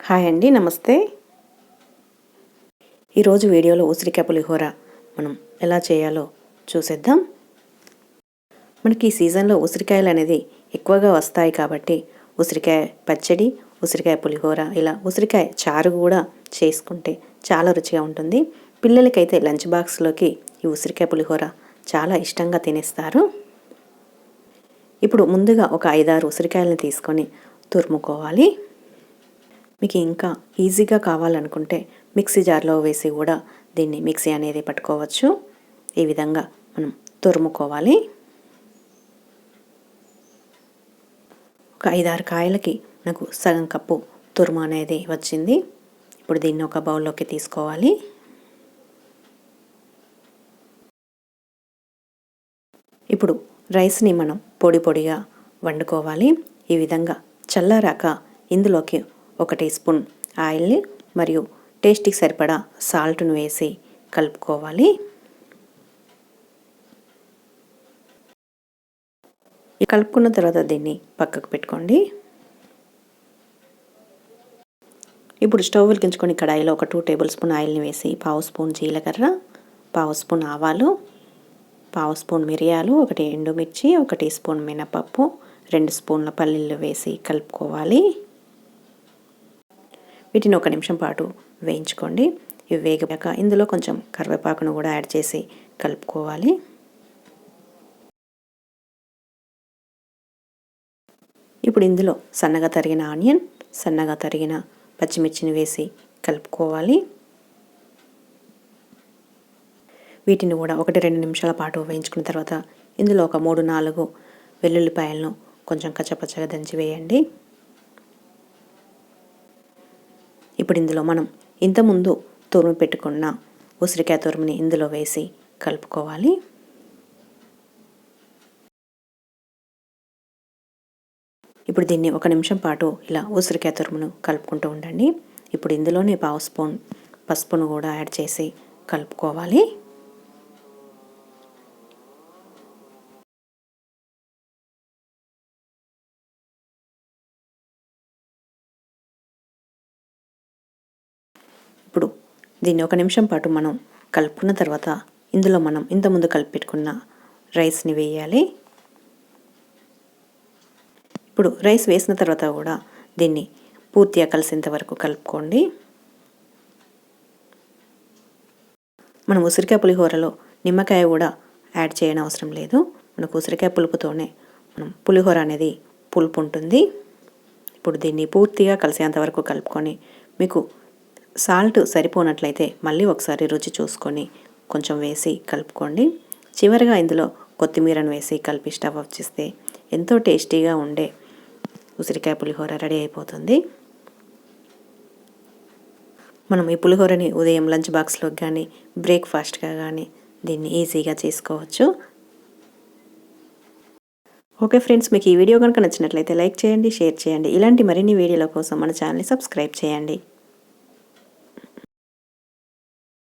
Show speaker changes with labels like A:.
A: Hi అండి నమస్తే. ఈరోజు వీడియోలో ఉసిరికాయ పులిహోర మనం ఎలా చేయాలో చూసేద్దాం. మనకి ఈ సీజన్లో ఉసిరికాయలు అనేది ఎక్కువగా వస్తాయి కాబట్టి ఉసిరికాయ పచ్చడి ఉసిరికాయ పులిహోర ఇలా ఉసిరికాయ చారు కూడా చేసుకుంటే చాలా రుచిగా ఉంటుంది. పిల్లలకైతే లంచ్ బాక్స్లోకి ఈ ఉసిరికాయ పులిహోర చాలా ఇష్టంగా తినేస్తారు. ఇప్పుడు ముందుగా ఒక ఐదారు ఉసిరికాయలను తీసుకొని తురుముకోవాలి. మీకు ఇంకా ఈజీగా కావాలనుకుంటే మిక్సీ జార్లో వేసి కూడా దీన్ని మిక్సీ అనేది పట్టుకోవచ్చు. ఈ విధంగా మనం తురుముకోవాలి. ఒక ఐదారు కాయలకి నాకు సగం కప్పు తురుము అనేది వచ్చింది. ఇప్పుడు దీన్ని ఒక బౌల్లోకి తీసుకోవాలి. ఇప్పుడు రైస్ని మనం పొడి పొడిగా వండుకోవాలి. ఈ విధంగా చల్లారాక ఇందులోకి ఒక టీ స్పూన్ ఆయిల్ని మరియు టేస్ట్కి సరిపడా సాల్ట్ను వేసి కలుపుకోవాలి. కలుపుకున్న తర్వాత దీన్ని పక్కకు పెట్టుకోండి. ఇప్పుడు స్టవ్ వెలిగించుకొని కడాయిలో ఒక టూ టేబుల్ స్పూన్ ఆయిల్ని వేసి పావు స్పూన్ జీలకర్ర పావు స్పూన్ ఆవాలు పావు స్పూన్ మిరియాలు ఒకటి ఎండుమిర్చి ఒక టీ స్పూన్ మినపప్పు రెండు స్పూన్ల పల్లీలు వేసి కలుపుకోవాలి. వీటిని ఒక నిమిషం పాటు వేయించుకోండి. ఇవి వేగాక ఇందులో కొంచెం కరివేపాకును కూడా యాడ్ చేసి కలుపుకోవాలి. ఇప్పుడు ఇందులో సన్నగా తరిగిన ఆనియన్ సన్నగా తరిగిన పచ్చిమిర్చిని వేసి కలుపుకోవాలి. వీటిని కూడా ఒకటి రెండు నిమిషాల పాటు వేయించుకున్న తర్వాత ఇందులో ఒక మూడు నాలుగు వెల్లుల్లిపాయలను కొంచెం కచ్చపచ్చగా దంచి వేయండి. ఇప్పుడు ఇందులో మనం ఇంతకుముందు తురుము పెట్టుకున్న ఉసిరికాయ తురుముని ఇందులో వేసి కలుపుకోవాలి. ఇప్పుడు దీన్ని ఒక నిమిషం పాటు ఇలా ఉసిరికాయ తురుమును కలుపుకుంటూ ఉండండి. ఇప్పుడు ఇందులోనే పావు స్పూన్ పసుపును కూడా యాడ్ చేసి కలుపుకోవాలి. ఇప్పుడు దీన్ని ఒక నిమిషం పాటు మనం కలుపుకున్న తర్వాత ఇందులో మనం ఇంతకుముందు కలిపి పెట్టుకున్న రైస్ని వేయాలి. ఇప్పుడు రైస్ వేసిన తర్వాత కూడా దీన్ని పూర్తిగా కలిసేంత వరకు కలుపుకోండి. మనం ఉసిరికాయ పులిహోరలో నిమ్మకాయ కూడా యాడ్ చేయని అవసరం లేదు. మనకు ఉసిరికాయ పులుపుతోనే మనం పులిహోర అనేది పులుపు ఉంటుంది. ఇప్పుడు దీన్ని పూర్తిగా కలిసేంత వరకు కలుపుకొని మీకు సాల్ట్ సరిపోనట్లయితే మళ్ళీ ఒకసారి రుచి చూసుకొని కొంచెం వేసి కలుపుకోండి. చివరిగా ఇందులో కొత్తిమీరను వేసి కలిపి స్టవ్ ఆఫ్ చేస్తే ఎంతో టేస్టీగా ఉండే ఉసిరికాయ పులిహోర రెడీ అయిపోతుంది. మనం ఈ పులిహోరని ఉదయం లంచ్ బాక్స్లో కానీ బ్రేక్ఫాస్ట్గా కానీ దీన్ని ఈజీగా చేసుకోవచ్చు. ఓకే ఫ్రెండ్స్ మీకు ఈ వీడియో కనుక నచ్చినట్లయితే లైక్ చేయండి షేర్ చేయండి. ఇలాంటి మరిన్ని వీడియోల కోసం మన ఛానల్ని సబ్స్క్రైబ్ చేయండి.